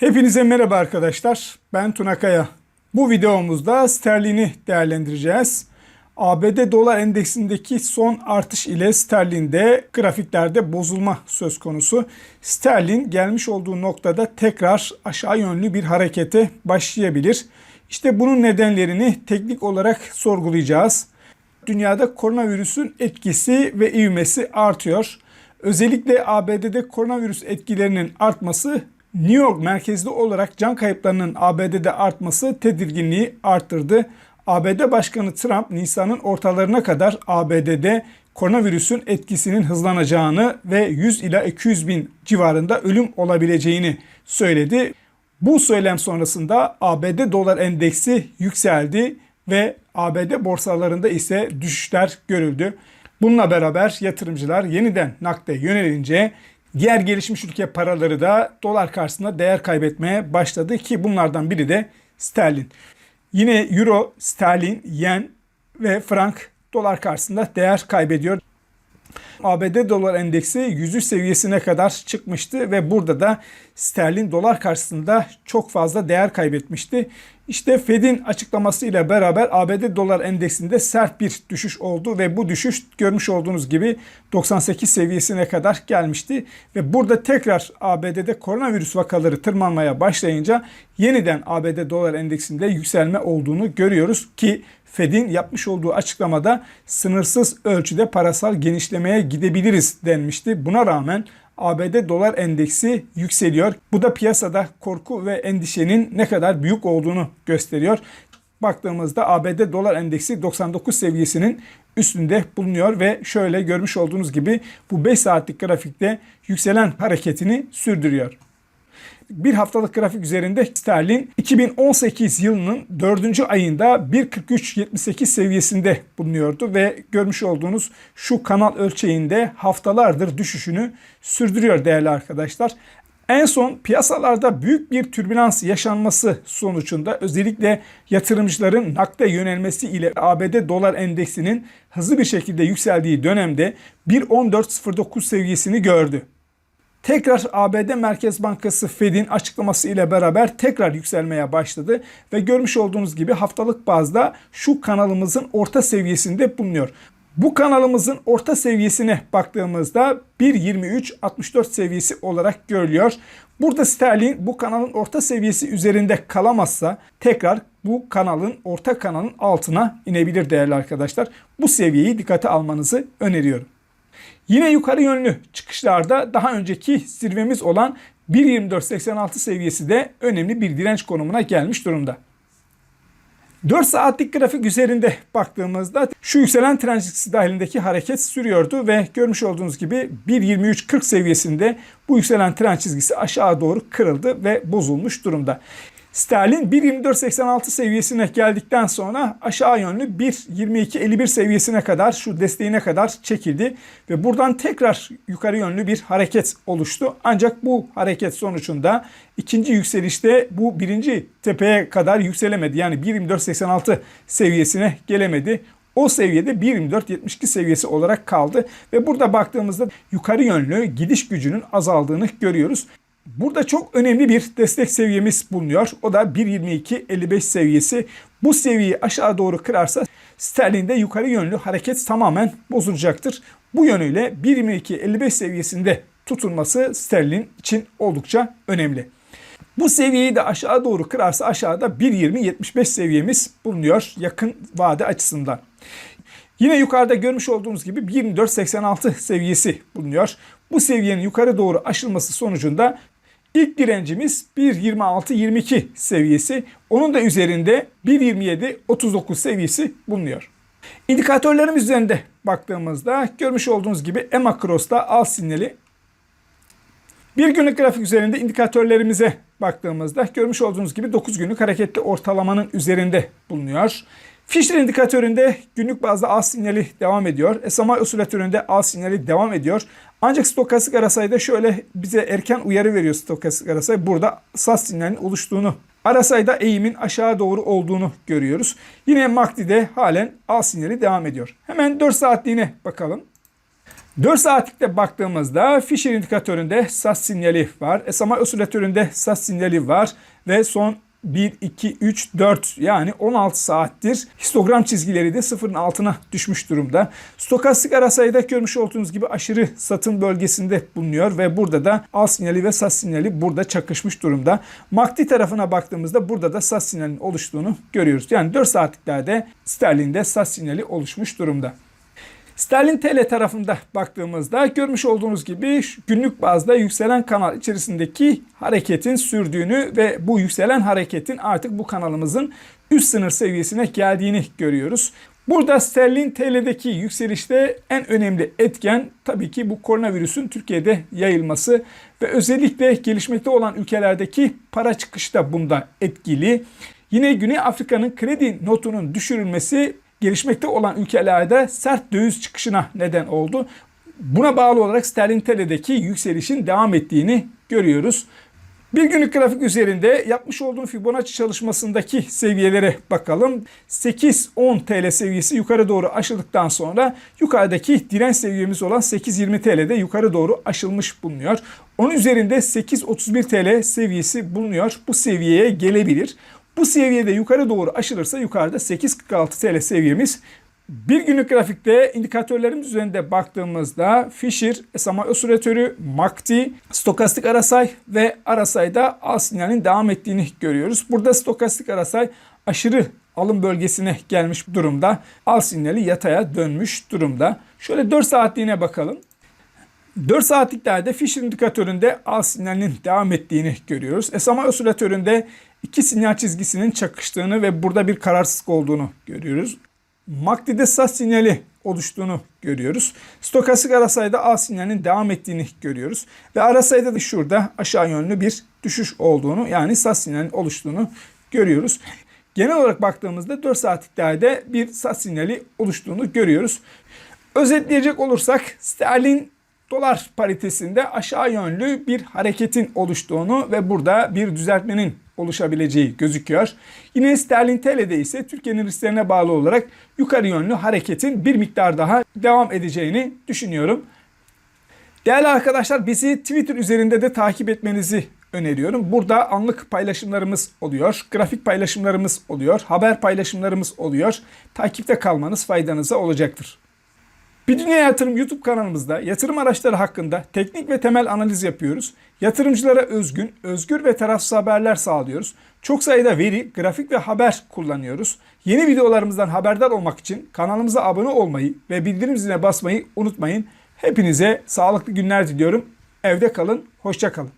Hepinize merhaba arkadaşlar. Ben Tuna Kaya. Bu videomuzda sterlini değerlendireceğiz. ABD dolar endeksindeki son artış ile sterlinde grafiklerde bozulma söz konusu. Sterlin gelmiş olduğu noktada tekrar aşağı yönlü bir harekete başlayabilir. İşte bunun nedenlerini teknik olarak sorgulayacağız. Dünyada koronavirüsün etkisi ve ivmesi artıyor. Özellikle ABD'de koronavirüs etkilerinin artması New York merkezli olarak can kayıplarının ABD'de artması tedirginliği arttırdı. ABD Başkanı Trump Nisan'ın ortalarına kadar ABD'de koronavirüsün etkisinin hızlanacağını ve 100 ila 200 bin civarında ölüm olabileceğini söyledi. Bu söylem sonrasında ABD dolar endeksi yükseldi ve ABD borsalarında ise düşüşler görüldü. Bununla beraber yatırımcılar yeniden nakde yönelince diğer gelişmiş ülke paraları da dolar karşısında değer kaybetmeye başladı ki bunlardan biri de sterlin. Yine euro, sterlin, yen ve frank dolar karşısında değer kaybediyor. ABD dolar endeksi 103 seviyesine kadar çıkmıştı ve burada da sterlin dolar karşısında çok fazla değer kaybetmişti. İşte Fed'in açıklamasıyla beraber ABD dolar endeksinde sert bir düşüş oldu ve bu düşüş görmüş olduğunuz gibi 98 seviyesine kadar gelmişti. Ve burada tekrar ABD'de koronavirüs vakaları tırmanmaya başlayınca yeniden ABD dolar endeksinde yükselme olduğunu görüyoruz ki Fed'in yapmış olduğu açıklamada sınırsız ölçüde parasal genişlemeye gidebiliriz denmişti. Buna rağmen ABD dolar endeksi yükseliyor. Bu da piyasada korku ve endişenin ne kadar büyük olduğunu gösteriyor. Baktığımızda ABD dolar endeksi 99 seviyesinin üstünde bulunuyor ve şöyle görmüş olduğunuz gibi bu 5 saatlik grafikte yükselen hareketini sürdürüyor bir haftalık grafik üzerinde sterlin 2018 yılının 4. ayında 1.43.78 seviyesinde bulunuyordu ve görmüş olduğunuz şu kanal ölçeğinde haftalardır düşüşünü sürdürüyor değerli arkadaşlar. En son piyasalarda büyük bir türbülans yaşanması sonucunda özellikle yatırımcıların nakde yönelmesi ile ABD dolar endeksinin hızlı bir şekilde yükseldiği dönemde 1.1409 seviyesini gördü. Tekrar ABD Merkez Bankası Fed'in açıklaması ile beraber tekrar yükselmeye başladı ve görmüş olduğunuz gibi haftalık bazda şu kanalımızın orta seviyesinde bulunuyor. Bu kanalımızın orta seviyesine baktığımızda 1.23.64 seviyesi olarak görülüyor. Burada sterlin bu kanalın orta seviyesi üzerinde kalamazsa tekrar bu kanalın orta kanalın altına inebilir değerli arkadaşlar. Bu seviyeyi dikkate almanızı öneriyorum. Yine yukarı yönlü çıkışlarda daha önceki zirvemiz olan 1.24.86 seviyesi de önemli bir direnç konumuna gelmiş durumda. 4 saatlik grafik üzerinde baktığımızda şu yükselen trend çizgisi dahilindeki hareket sürüyordu ve görmüş olduğunuz gibi 1.23.40 seviyesinde bu yükselen trend çizgisi aşağı doğru kırıldı ve bozulmuş durumda. Sterlin 1.24.86 seviyesine geldikten sonra aşağı yönlü 1.22.51 seviyesine kadar şu desteğine kadar çekildi ve buradan tekrar yukarı yönlü bir hareket oluştu. Ancak bu hareket sonucunda ikinci yükselişte bu birinci tepeye kadar yükselemedi. Yani 1.24.86 seviyesine gelemedi. O seviyede 1.24.72 seviyesi olarak kaldı ve burada baktığımızda yukarı yönlü gidiş gücünün azaldığını görüyoruz. Burada çok önemli bir destek seviyemiz bulunuyor. O da 1.22.55 seviyesi. Bu seviyeyi aşağı doğru kırarsa sterlinde yukarı yönlü hareket tamamen bozulacaktır. Bu yönüyle 1.22.55 seviyesinde tutulması sterlin için oldukça önemli. Bu seviyeyi de aşağı doğru kırarsa aşağıda 1.20.75 seviyemiz bulunuyor yakın vade açısından. Yine yukarıda görmüş olduğumuz gibi 1.24.86 seviyesi bulunuyor. Bu seviyenin yukarı doğru aşılması sonucunda İlk direncimiz 1.26-22 seviyesi. Onun da üzerinde 1.27-39 seviyesi bulunuyor. İndikatörlerimiz üzerinde baktığımızda görmüş olduğunuz gibi EMA Cross'ta al sinyali. Bir günlük grafik üzerinde indikatörlerimize baktığımızda görmüş olduğunuz gibi 9 günlük hareketli ortalamanın üzerinde bulunuyor. Fisher indikatöründe günlük bazda al sinyali devam ediyor. SMA osilatöründe al sinyali devam ediyor. Ancak stokastik arasayda şöyle bize erken uyarı veriyor stokastik arasay. Burada sas sinyalinin oluştuğunu Arasayda eğimin aşağı doğru olduğunu görüyoruz. Yine MACD'de halen al sinyali devam ediyor. Hemen 4 saatliğine bakalım. 4 saatlikte baktığımızda Fisher indikatöründe SAS sinyali var. SMA osilatöründe SAS sinyali var ve son 1, 2, 3, 4 yani 16 saattir histogram çizgileri de sıfırın altına düşmüş durumda. Stokastik ara sayıda görmüş olduğunuz gibi aşırı satım bölgesinde bulunuyor ve burada da al sinyali ve SAS sinyali burada çakışmış durumda. MACD tarafına baktığımızda burada da SAS sinyalinin oluştuğunu görüyoruz. Yani 4 saatliklerde sterlinde SAS sinyali oluşmuş durumda. Sterlin TL tarafında baktığımızda görmüş olduğunuz gibi günlük bazda yükselen kanal içerisindeki hareketin sürdüğünü ve bu yükselen hareketin artık bu kanalımızın üst sınır seviyesine geldiğini görüyoruz. Burada sterlin TL'deki yükselişte en önemli etken tabii ki bu koronavirüsün Türkiye'de yayılması ve özellikle gelişmekte olan ülkelerdeki para çıkışı da bunda etkili. Yine Güney Afrika'nın kredi notunun düşürülmesi gelişmekte olan ülkelerde sert döviz çıkışına neden oldu. Buna bağlı olarak sterlin TL'deki yükselişin devam ettiğini görüyoruz. Bir günlük grafik üzerinde yapmış olduğum Fibonacci çalışmasındaki seviyelere bakalım. 8-10 TL seviyesi yukarı doğru aşıldıktan sonra yukarıdaki direnç seviyemiz olan 8-20 TL'de yukarı doğru aşılmış bulunuyor. Onun üzerinde 8-31 TL seviyesi bulunuyor. Bu seviyeye gelebilir. Bu seviyede yukarı doğru aşılırsa yukarıda 8.46 TL seviyemiz. Bir günlük grafikte indikatörlerimiz üzerinde baktığımızda Fisher, SMA osilatörü, MACD, stokastik arasay ve arasayda al sinyalinin devam ettiğini görüyoruz. Burada stokastik arasay aşırı alım bölgesine gelmiş durumda. Al sinyali yataya dönmüş durumda. Şöyle 4 saatliğine bakalım. 4 saatliklerde Fisher indikatöründe al sinyalinin devam ettiğini görüyoruz. SMA osilatöründe iki sinyal çizgisinin çakıştığını ve burada bir kararsızlık olduğunu görüyoruz. MACD'de SAS sinyali oluştuğunu görüyoruz. Stokastik arasayda A sinyalinin devam ettiğini görüyoruz. Ve arasayda da şurada aşağı yönlü bir düşüş olduğunu yani SAS sinyalinin oluştuğunu görüyoruz. Genel olarak baktığımızda 4 saatliklerde bir SAS sinyali oluştuğunu görüyoruz. Özetleyecek olursak sterlin dolar paritesinde aşağı yönlü bir hareketin oluştuğunu ve burada bir düzeltmenin oluşabileceği gözüküyor. Yine sterlin TL'de ise Türkiye'nin risklerine bağlı olarak yukarı yönlü hareketin bir miktar daha devam edeceğini düşünüyorum. Değerli arkadaşlar bizi Twitter üzerinde de takip etmenizi öneriyorum. Burada anlık paylaşımlarımız oluyor, grafik paylaşımlarımız oluyor, haber paylaşımlarımız oluyor. Takipte kalmanız faydanıza olacaktır. Bir Dünya Yatırım YouTube kanalımızda yatırım araçları hakkında teknik ve temel analiz yapıyoruz. Yatırımcılara özgün, özgür ve tarafsız haberler sağlıyoruz. Çok sayıda veri, grafik ve haber kullanıyoruz. Yeni videolarımızdan haberdar olmak için kanalımıza abone olmayı ve bildirim ziline basmayı unutmayın. Hepinize sağlıklı günler diliyorum. Evde kalın, hoşça kalın.